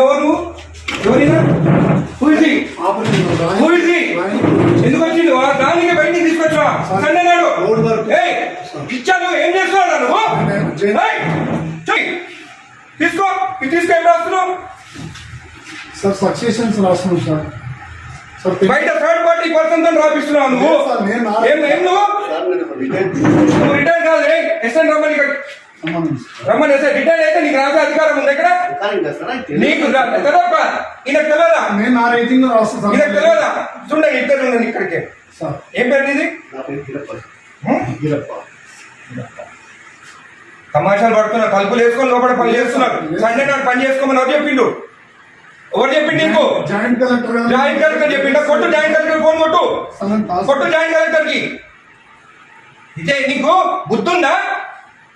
ఎవరు? ఎవరినా? పూజి పూజి ఎందుకు వచ్చింది దానికి బయటికి తీసుకొచ్చా? సండే నాడు. Road work. ఏయ్, ఇచ్చాను. ఏం చేస్తున్నావు నువ్వు. తీసుకో. ఇది తీసుకో ఏం రాస్తున్నావు? సార్ సక్సెషన్స్ రాస్తున్నాం సార్ బయట థర్డ్ పార్టీ పర్సన్తో రాపిస్తున్నావు నువ్వు. ఏం ఏం నువ్వు? రిటైర్ కాదు ఎస్ఎన్ రమ్మని. రమ్మని ఎస్ఐ రిటైర్ అయితే నీకు రాసే అధికారం ఉంది ఇక్కడ నీకు తెలియదా. ఈయనకు తెలియదా నేను నా రేటింగ్ రాస్తాను ఈయనకు తెలియదా చూడండి ఇద్దరు ఉండండి ఇక్కడికి. సార్. ఏం పేరు? తమాషాలు పడుతున్నారు తలుపులు వేసుకొని లోపల పని చేస్తున్నారు. సండే నాడు పని చేసుకోమని ఎవరు చెప్పిండు? ఎవరు చెప్పిండు నీకు? జాయింట్ కలెక్టర్ జాయింట్ కలెక్టర్ చెప్పిండు? కొట్టు జాయింట్ కలెక్టర్ ఫోన్ కొట్టు. కొట్టు జాయింట్ కలెక్టర్కి ఇదే నీకు బుద్ధుందా?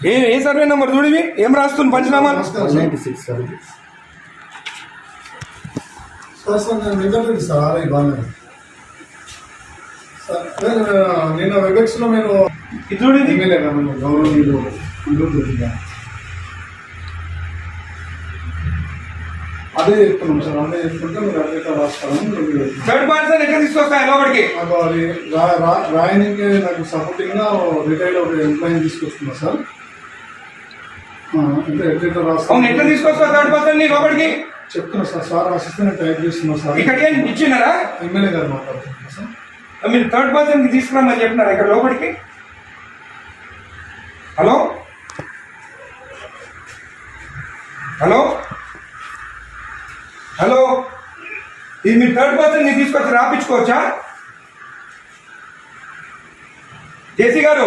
ఏ ఏ సర్వే నెంబర్ చూడివి ఏం రాస్తుంది పంచనామాలు? నమస్కారం సార్. సార్ సార్ నేను వెంకటరెడ్డి సార్ ఆర్ఐ బాగా సార్ నేను, నిన్న ఇది గౌరవనీయులు. అదే చెప్తున్నాం సార్ అదే చెప్తుంటే మీరు ఎక్కడ నాకు అది రాయనికి నాకు సపోర్టింగ్గా రిటైర్డ్ ఒక ఎంప్లాయీ తీసుకొస్తున్నా సార్. అవును ఎట్లా థర్డ్ పర్సన్ని లోపలికి చెప్తున్నా సార్ సార్ టైప్ చేస్తున్నా సార్. ఇక్కడికి ఇచ్చినారా? ఎమ్మెల్యే గారు మాట్లాడుతున్నా సార్. మీరు థర్డ్ పర్సన్కి తీసుకురామని చెప్పినారా ఇక్కడ లోపలికి? హలో? హలో? హలో? ఇది మీరు థర్డ్ పర్సన్ని తీసుకొచ్చి రాపించుకోవచ్చా? జేసీ గారు?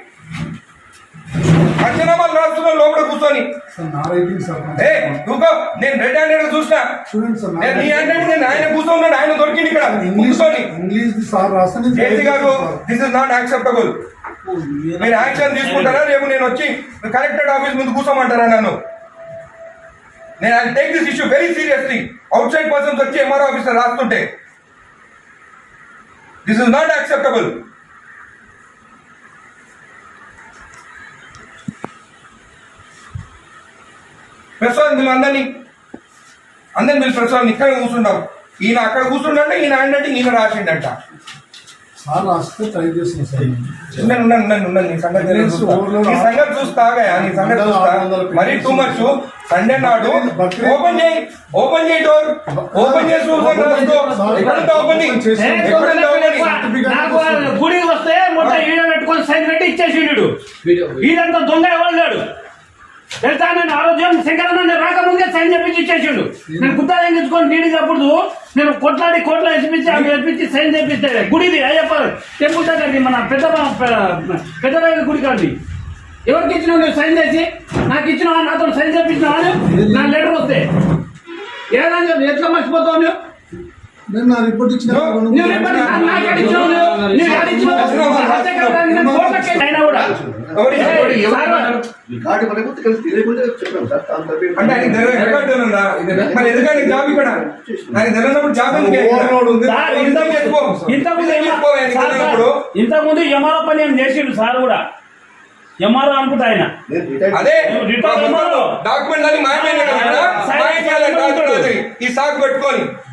పంచనామాలు రాస్తున్నావు లోపల కూర్చొని. నేను రెడ్ హ్యాండెడ్ చూసినా. చూడండి సార్ నా నేను నీ rating. హ్యాండెడ్ నేను ఆయన కూర్చోన్నాడు ఆయన దొరికింది ఇక్కడ. కూర్చొని. జేసీ గారు sir. This is not acceptable. మీరు యాక్షన్ తీసుకుంటారా? రేపు నేను వచ్చి కలెక్టరేట్ ఆఫీస్ ముందు కూర్చోమంటారా నన్ను? నేను I take this issue very seriously. Outside persons వచ్చి MRO officer రాస్తుంటే. This is not acceptable. Prasad వీళ్ళు అందరినీ అందరిని వీళ్ళు ప్రసాద్ ఇక్కడ కూర్చుంటాం ఈయన అక్కడ కూర్చుండంటే ఈయన అంటే ఈయన రాసిండంట. సార్ రాస్తే ట్రై సార్. నీ సంగతి నీ సంగతి చూస్తాగా నీ సంగతి చూస్తా మరీ టూ మచ్ సండే నాడు ఓపెన్ చేయి ఓపెన్ చేయి డోర్ ఓపెన్ చేసి చూసాను రాసుకో ఎక్కడుంటే ఓపెన్ గుడికి వస్తే మొత్తం ఈడ పెట్టుకొని సైన్ పెట్టి ఇచ్చేసిండు. ఈడంతా దొంగ ఎవరు లేడు? తెలుసా నేను ఆరోగ్యం శంకరన్న నేను రాకముందే సైన్ చేపించి ఇచ్చేసిండు. నేను గుత్తా తెంగించుకొని డీడీ తప్పుడు నేను కొట్లాడి కోట్ల వేసిపించి అవి వేపించి సైన్ చేపిస్తే గుడిది అయ్యప్ప టెంపుల్ దగ్గరది మన పెద్ద పెద్ద గుడి కాదు ఎవరికి ఇచ్చినావు నువ్వు సైన్ చేసి? నాకు ఇచ్చినావా? నాతో సైన్ చేపించినావా నా లెటర్ వస్తే. ఏదని చెప్పి ఎట్లా మర్చిపోతావు నువ్వు? నేను నా రిపోర్ట్ ఇచ్చిన ఇంతకుముందు ఎంఆర్ఓ పని ఏం చేసిండు సార్ కూడా? ఎంఆర్ఓ అనుకుంటా ఆయన. అదే. డాక్యుమెంట్ మాయమైన. ఈ సాకు పెట్టుకొని.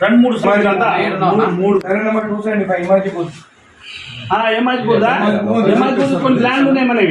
రెండు మూడు మూడు- నెంబర్ టూ సెవెంటీ ఫైవ్ ఇమాజిబుల్ ఏమాజిపూర్ ఏమాజిపూర్ కొన్ని ల్యాండ్ ఉన్నాయి మనవి